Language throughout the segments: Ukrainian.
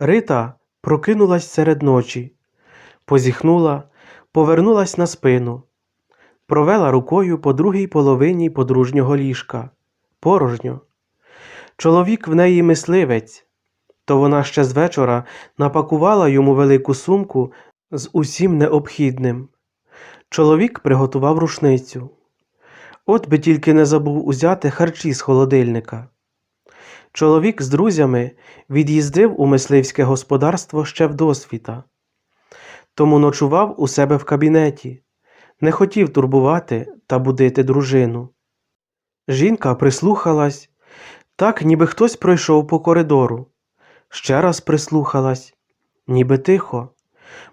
Рита прокинулась серед ночі, позіхнула, повернулась на спину, провела рукою по другій половині подружнього ліжка. Порожньо. Чоловік в неї мисливець, то вона ще з вечора напакувала йому велику сумку з усім необхідним. Чоловік приготував рушницю. От би тільки не забув узяти харчі з холодильника. Чоловік з друзями від'їздив у мисливське господарство ще вдосвіта, тому ночував у себе в кабінеті, не хотів турбувати та будити дружину. Жінка прислухалась, так, ніби хтось пройшов по коридору. Ще раз прислухалась, ніби тихо.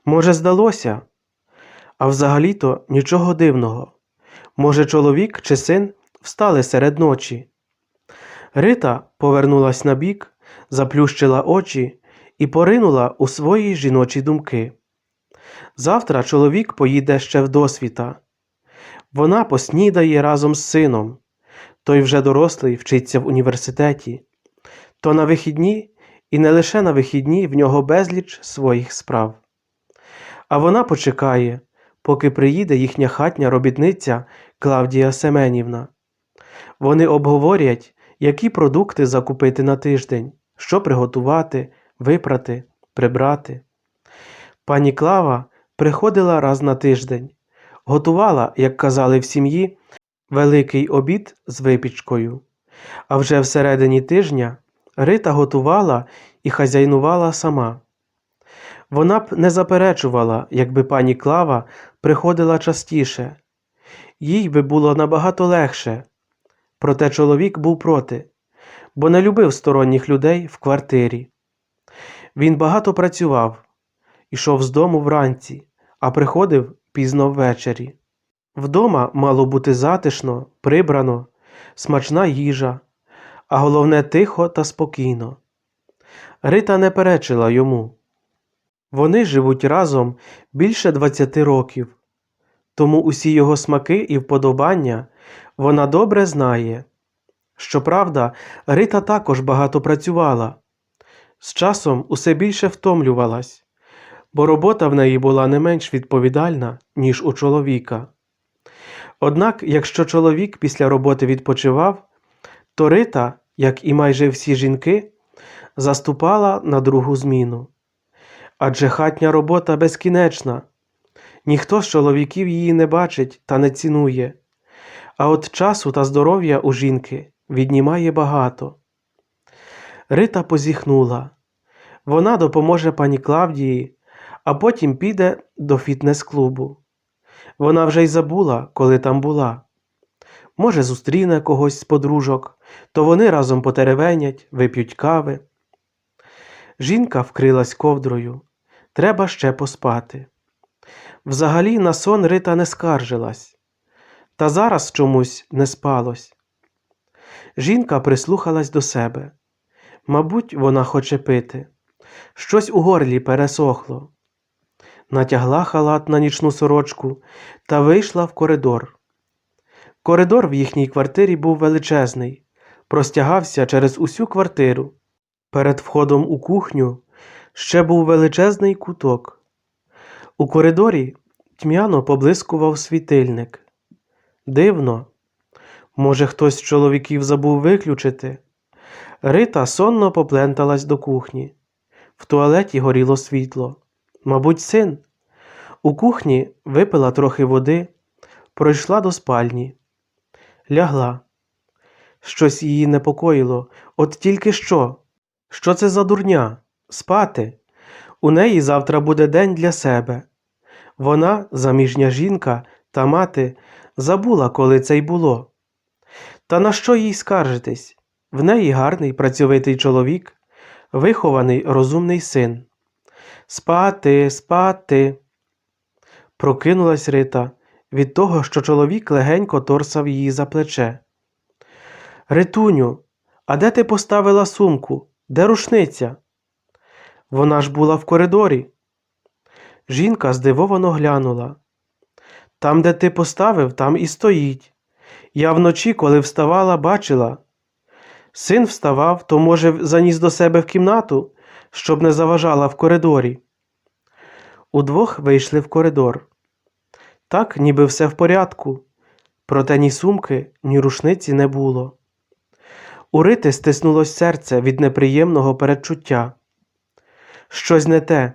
Може, здалося, а взагалі-то нічого дивного. Може, чоловік чи син встали серед ночі. Рита повернулась на бік, заплющила очі і поринула у свої жіночі думки. Завтра чоловік поїде ще в досвіта. Вона поснідає разом з сином. Той вже дорослий вчиться в університеті. То на вихідні, і не лише на вихідні, в нього безліч своїх справ. А вона почекає, поки приїде їхня хатня робітниця Клавдія Семенівна. Вони обговорять, які продукти закупити на тиждень, що приготувати, випрати, прибрати. Пані Клава приходила раз на тиждень, готувала, як казали в сім'ї, великий обід з випічкою. А вже всередині тижня Рита готувала і хазяйнувала сама. Вона б не заперечувала, якби пані Клава приходила частіше. Їй би було набагато легше. Проте чоловік був проти, бо не любив сторонніх людей в квартирі. Він багато працював, ішов з дому вранці, а приходив пізно ввечері. Вдома мало бути затишно, прибрано, смачна їжа, а головне тихо та спокійно. Рита не перечила йому. Вони живуть разом більше 20 років, тому усі його смаки і вподобання вона добре знає. Щоправда, Рита також багато працювала. З часом усе більше втомлювалась, бо робота в неї була не менш відповідальна, ніж у чоловіка. Однак, якщо чоловік після роботи відпочивав, то Рита, як і майже всі жінки, заступала на другу зміну. Адже хатня робота безкінечна, ніхто з чоловіків її не бачить та не цінує, а от часу та здоров'я у жінки віднімає багато. Рита позіхнула. Вона допоможе пані Клавдії, а потім піде до фітнес-клубу. Вона вже й забула, коли там була. Може, зустріне когось з подружок, то вони разом потеревенять, вип'ють кави. Жінка вкрилась ковдрою. Треба ще поспати. Взагалі на сон Рита не скаржилась, та зараз чомусь не спалось. Жінка прислухалась до себе. Мабуть, вона хоче пити. Щось у горлі пересохло. Натягла халат на нічну сорочку та вийшла в коридор. Коридор в їхній квартирі був величезний, простягався через усю квартиру. Перед входом у кухню ще був величезний куток. У коридорі тьмяно поблискував світильник. Дивно, може, хтось з чоловіків забув виключити. Рита сонно попленталась до кухні. В туалеті горіло світло. Мабуть, син. У кухні випила трохи води, пройшла до спальні, лягла. Щось її непокоїло, от тільки що. Що це за дурня? Спати. У неї завтра буде день для себе. Вона, заміжня жінка та мати, забула, коли це й було. Та на що їй скаржитись? В неї гарний працьовитий чоловік, вихований розумний син. Спати, спати. Прокинулась Рита від того, що чоловік легенько торсав її за плече. Ритуню, а де ти поставила сумку? Де рушниця? Вона ж була в коридорі. Жінка здивовано глянула. Там, де ти поставив, там і стоїть. Я вночі, коли вставала, бачила. Син вставав, то, може, заніс до себе в кімнату, щоб не заважала в коридорі. Удвох вийшли в коридор. Так, ніби все в порядку, проте ні сумки, ні рушниці не було. У Рити стиснулось серце від неприємного передчуття. Щось не те,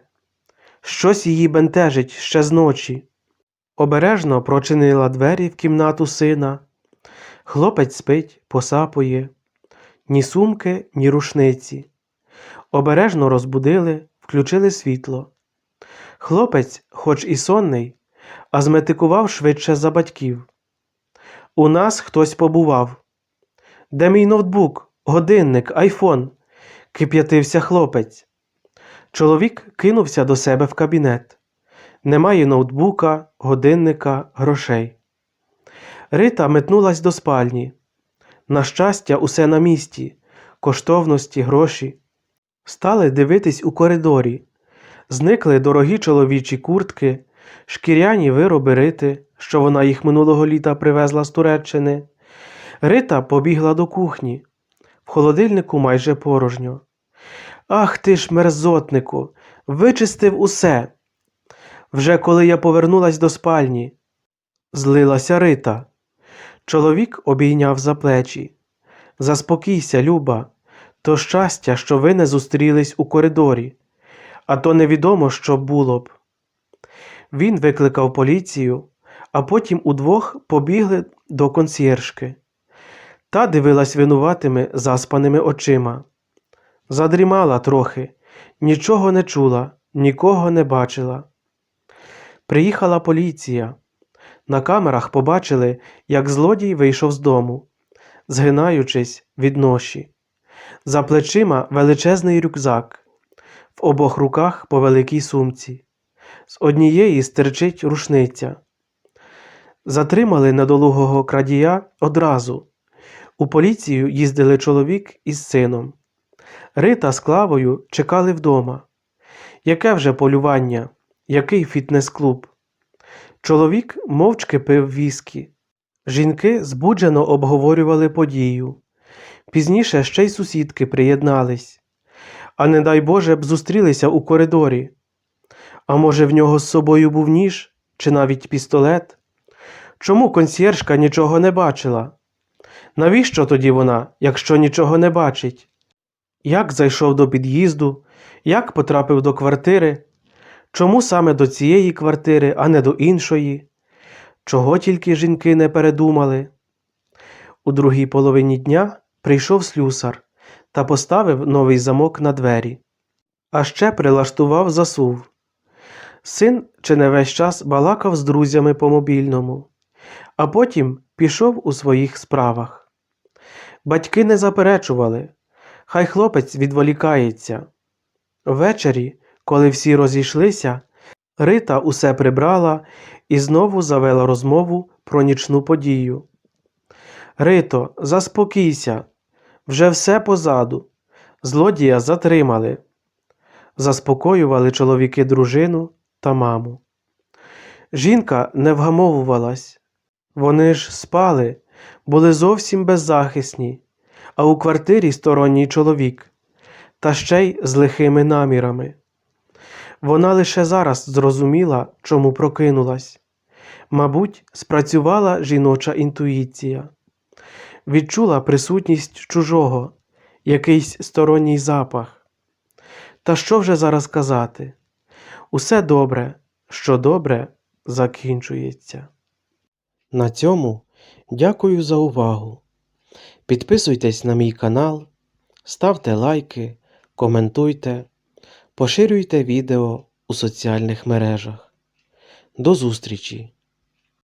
щось її бентежить ще з ночі. Обережно прочинила двері в кімнату сина. Хлопець спить, посапує, ні сумки, ні рушниці. Обережно розбудили, включили світло. Хлопець, хоч і сонний, а зметикував швидше за батьків. У нас хтось побував. Де мій ноутбук, годинник, айфон? кип'ятився хлопець. Чоловік кинувся до себе в кабінет. Немає ноутбука, годинника, грошей. Рита метнулась до спальні. На щастя, усе на місці, коштовності, гроші. Стали дивитись у коридорі. Зникли дорогі чоловічі куртки, шкіряні вироби Рити, що вона їх минулого літа привезла з Туреччини. Рита побігла до кухні. В холодильнику майже порожньо. Ах ти ж, мерзотнику, вичистив усе. Вже коли я повернулась до спальні, злилася Рита. Чоловік обійняв за плечі. Заспокійся, Люба, то щастя, що ви не зустрілись у коридорі, а то невідомо, що було б. Він викликав поліцію, а потім удвох побігли до консьєржки. Та дивилась винуватими заспаними очима. Задрімала трохи, нічого не чула, нікого не бачила. Приїхала поліція. На камерах побачили, як злодій вийшов з дому, згинаючись від ноші. За плечима величезний рюкзак, в обох руках по великій сумці. З однієї стирчить рушниця. Затримали недолугого крадія одразу. У поліцію їздили чоловік із сином. Рита з Клавою чекали вдома. Яке вже полювання, який фітнес-клуб? Чоловік мовчки пив віскі. Жінки збуджено обговорювали подію. Пізніше ще й сусідки приєднались. А не дай Боже б зустрілися у коридорі. А може, в нього з собою був ніж чи навіть пістолет? Чому консьєржка нічого не бачила? Навіщо тоді вона, якщо нічого не бачить? Як зайшов до під'їзду, як потрапив до квартири? Чому саме до цієї квартири, а не до іншої? Чого тільки жінки не передумали? У другій половині дня прийшов слюсар та поставив новий замок на двері, а ще прилаштував засув. Син чи не весь час балакав з друзями по мобільному, а потім пішов у своїх справах. Батьки не заперечували, хай хлопець відволікається. Ввечері, коли всі розійшлися, Рита усе прибрала і знову завела розмову про нічну подію. Рито, заспокійся, вже все позаду. Злодія затримали. Заспокоювали чоловіки дружину та маму. Жінка не вгамовувалась. Вони ж спали, були зовсім беззахисні, а у квартирі сторонній чоловік, та ще й з лихими намірами. Вона лише зараз зрозуміла, чому прокинулась. Мабуть, спрацювала жіноча інтуїція, відчула присутність чужого, якийсь сторонній запах. Та що вже зараз казати? Усе добре, що добре закінчується. На цьому дякую за увагу. Підписуйтесь на мій канал, ставте лайки, коментуйте, поширюйте відео у соціальних мережах. До зустрічі!